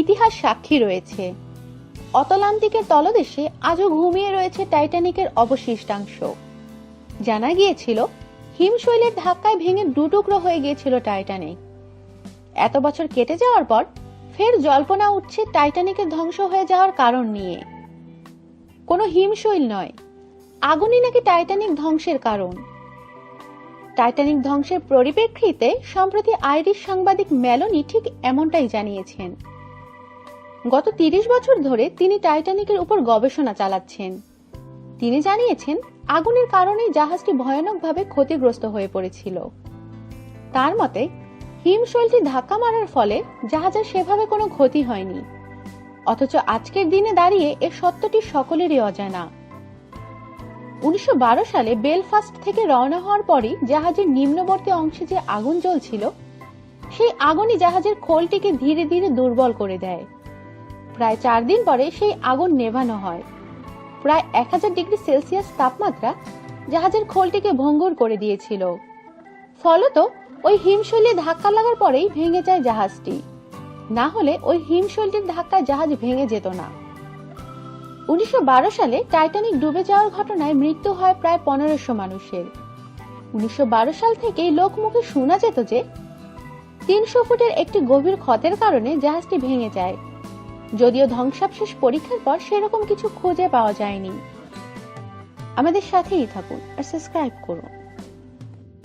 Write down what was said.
ইতিহাস সাক্ষী রয়েছে। অতলান্তিকের তলদেশে আজও ঘুমিয়ে রয়েছে টাইটানিকের অবশিষ্টাংশ। জানা গিয়েছিল, হিমশৈলের ধাক্কায় ভেঙে দুটুকরো হয়ে গিয়েছিল টাইটানিক। এত বছর কেটে যাওয়ার পর ফের জল্পনা উঠছে টাইটানিকের ধ্বংস হয়ে যাওয়ার কারণ নিয়ে। কোনো হিমশৈল নয়, আগুনই নাকি টাইটানিক ধ্বংসের কারণ। টাইটানিক ধ্বংসের পরিপ্রেক্ষিতে সম্প্রতি আইরিশ সাংবাদিক মেলোনি ঠিক এমনটাই জানিয়েছেন। গত তিরিশ বছর ধরে তিনি টাইটানিকের উপর গবেষণা চালাচ্ছেন। তিনি জানিয়েছেন, আগুনের কারণেই জাহাজটি ভয়ানকভাবে ক্ষতিগ্রস্ত হয়ে পড়েছিল। তার মতে হিমশৈলটি ধাক্কা মারার ফলে জাহাজের সেভাবে কোনো ক্ষতি হয়নি। অথচ আজকের দিনে দাঁড়িয়ে এর সত্যটি সকলেরই অজানা। উনিশশো বারো সালে বেলফাস্ট থেকে রওনা হওয়ার পরই জাহাজের নিম্নবর্তী অংশে যে আগুন জ্বলছিল, সেই আগুনই জাহাজের খোলটিকে ধীরে ধীরে দুর্বল করে দেয়। প্রায় চার দিন পরে সেই আগুন নেভানো হয়। প্রায় এক হাজার ডিগ্রি সেলসিয়াস তাপমাত্রা জাহাজের খোলটিকে ভঙ্গুর করে দিয়েছিল। ফলত ওই হিমশৈলে ধাক্কা লাগার পরেই ভেঙে যায় জাহাজটি। না হলে ওই হিমশৈলটির ধাক্কায় জাহাজ ভেঙে যেত না। উনিশশো বারো সালে টাইটানিক ডুবে যাওয়ার ঘটনায় মৃত্যু হয় প্রায় পনেরোশো মানুষের। উনিশশো বারো সাল থেকেই লোকমুখে শোনা যেত যে তিনশো ফুটের একটি গভীর ক্ষতের কারণে জাহাজটি ভেঙে যায়। যদিও ধ্বংসাবশেষ পরীক্ষার পর সেরকম কিছু খুঁজে পাওয়া যায়নি। আমাদের সাথেই থাকুন আর সাবস্ক্রাইব করুন।